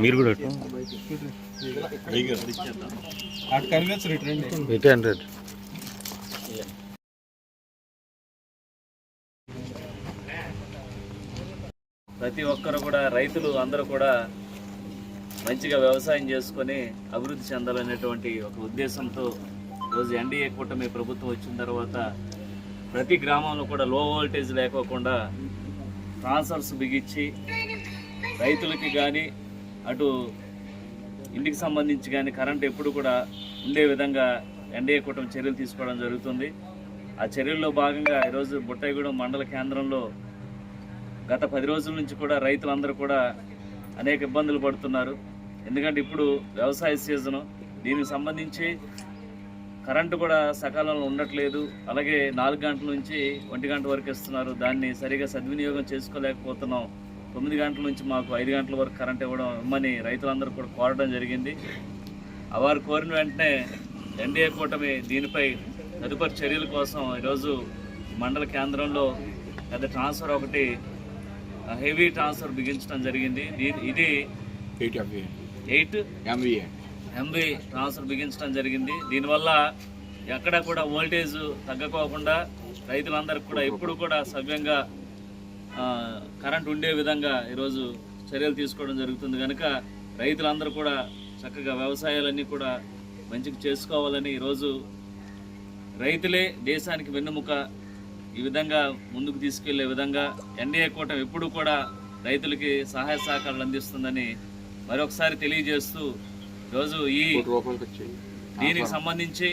మీరు కూడా eight hundred. ప్రతి ఒక్కరు కూడా రైతులు అందరూ కూడా మంచిగా వ్యవసాయం చేసుకొని అభివృద్ధి చెందాలనేటువంటి ఒక ఉద్దేశంతో ఈరోజు ఎన్డీఏ కూటమి ప్రభుత్వం వచ్చిన తర్వాత ప్రతి గ్రామంలో కూడా లో వోల్టేజ్ లేకోకుండా ట్రాన్స్ఫర్స్ బిగించి రైతులకి కానీ అటు ఇంటికి సంబంధించి కానీ కరెంట్ ఎప్పుడు కూడా ఉండే విధంగా ఎన్డీఏ కూటమి చర్యలు తీసుకోవడం జరుగుతుంది. ఆ చర్యల్లో భాగంగా ఈరోజు బుట్టాయిగూడెం మండల కేంద్రంలో గత పది రోజుల నుంచి కూడా రైతులందరూ కూడా అనేక ఇబ్బందులు పడుతున్నారు. ఎందుకంటే ఇప్పుడు వ్యవసాయ సీజను దీనికి సంబంధించి కరెంటు కూడా సకాలంలో ఉండట్లేదు. అలాగే నాలుగు గంటల నుంచి ఒంటి గంట వరకు ఇస్తున్నారు. దాన్ని సరిగా సద్వినియోగం చేసుకోలేకపోతున్నాం. తొమ్మిది గంటల నుంచి మాకు ఐదు గంటల వరకు కరెంట్ ఇవ్వడం ఇమ్మని రైతులందరూ కూడా కోరడం జరిగింది. వారు కోరిన వెంటనే ఎన్డీఏ కూటమి దీనిపై తదుపరి చర్యల కోసం ఈరోజు మండల కేంద్రంలో పెద్ద ట్రాన్స్ఫర్ ఒకటి హెవీ ట్రాన్స్ఫర్ బిగించడం జరిగింది. ఇది ఎయిట్ ఎంవీఏ ఎంబీ ట్రాన్స్ఫర్ బిగించడం జరిగింది. దీనివల్ల ఎక్కడ కూడా వోల్టేజ్ తగ్గకోకుండా రైతులందరికీ కూడా ఎప్పుడు కూడా సవ్యంగా కరెంట్ ఉండే విధంగా ఈరోజు చర్యలు తీసుకోవడం జరుగుతుంది. కనుక రైతులందరూ కూడా చక్కగా వ్యవసాయాలన్నీ కూడా మంచిగా చేసుకోవాలని ఈరోజు రైతులే దేశానికి వెన్నుముక ఈ విధంగా ముందుకు తీసుకెళ్ళే విధంగా ఎన్డీఏ కూటమి ఎప్పుడు కూడా రైతులకి సహాయ సహకారాలు అందిస్తుందని మరొకసారి తెలియజేస్తూ ఈరోజు ఈ దీనికి సంబంధించి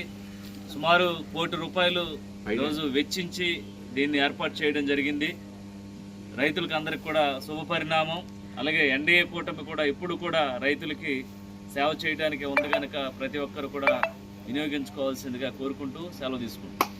సుమారు కోటి రూపాయలు ఈరోజు వెచ్చించి దీన్ని ఏర్పాటు చేయడం జరిగింది. రైతులకు అందరికి కూడా శుభ పరిణామం అలాగే ఎన్డీఏ కూటమి కూడా ఇప్పుడు కూడా రైతులకి సేవ చేయడానికి ఉంది కనుక ప్రతి ఒక్కరు కూడా వినియోగించుకోవాల్సిందిగా కోరుకుంటూ సెలవు తీసుకుంటాం